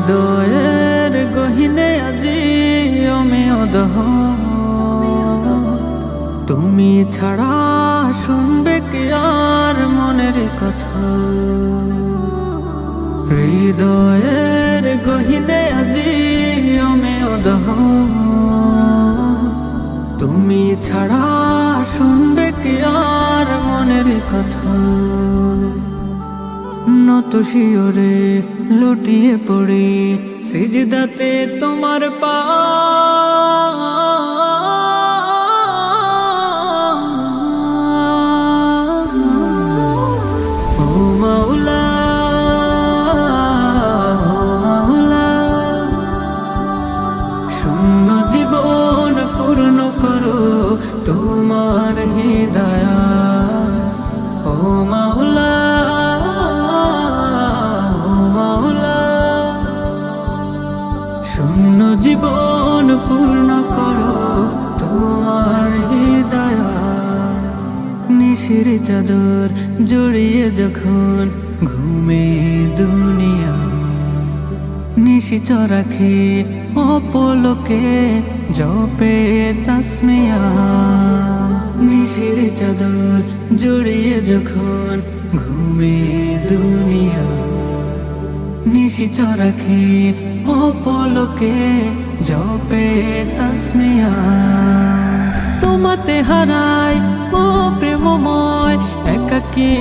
হৃদয়ের গহিনে আজি আমি অদহ তুমি ছাড়া শুনবে কি আর মনের কথা। হৃদয়ের গহিনে আজি আমি অদহ তুমি ছাড়া শুনবে কি আর মনের কথা। নত শিওরে লুটিয়ে পড়ি সিজদাতে তোমার পা জীবন পূর্ণ করো, তোমার হৃদয়া নিশির চাদর জড়িয়ে যখন ঘুমে দুনিয়া। নিশি চরাখে অপলকে জপে তাসমিয়া। নিশির চাদর জড়িয়ে যখন ঘুমে দুনিয়া। নিশি চরাখে অপলকে জপে তাসমিয়া। তোমাতে হারাই ও প্রেমময় একাকি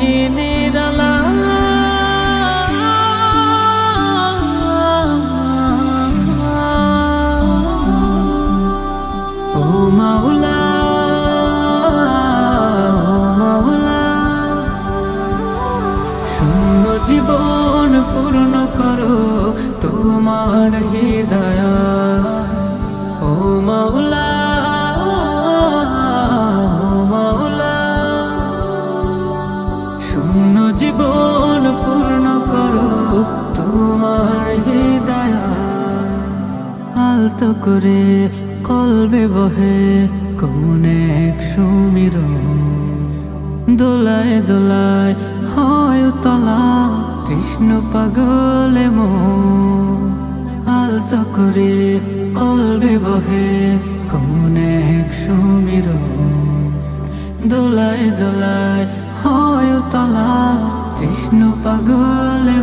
জীবন পূর্ণ করো তোমার হৃদয়া। ও মাওলা ও মাওলা, শূন্য জীবন পূর্ণ করো তোমার হৃদয়া। আলতো করে কলবে বহে কোন এক সুমির। দোলায় দোলায় হয় তলা কৃষ্ণ পাগলে মো আলতো করে কলবে বহে, কমনে এক সুমির দোলায় দোলায় হয় তলা কৃষ্ণ পাগলে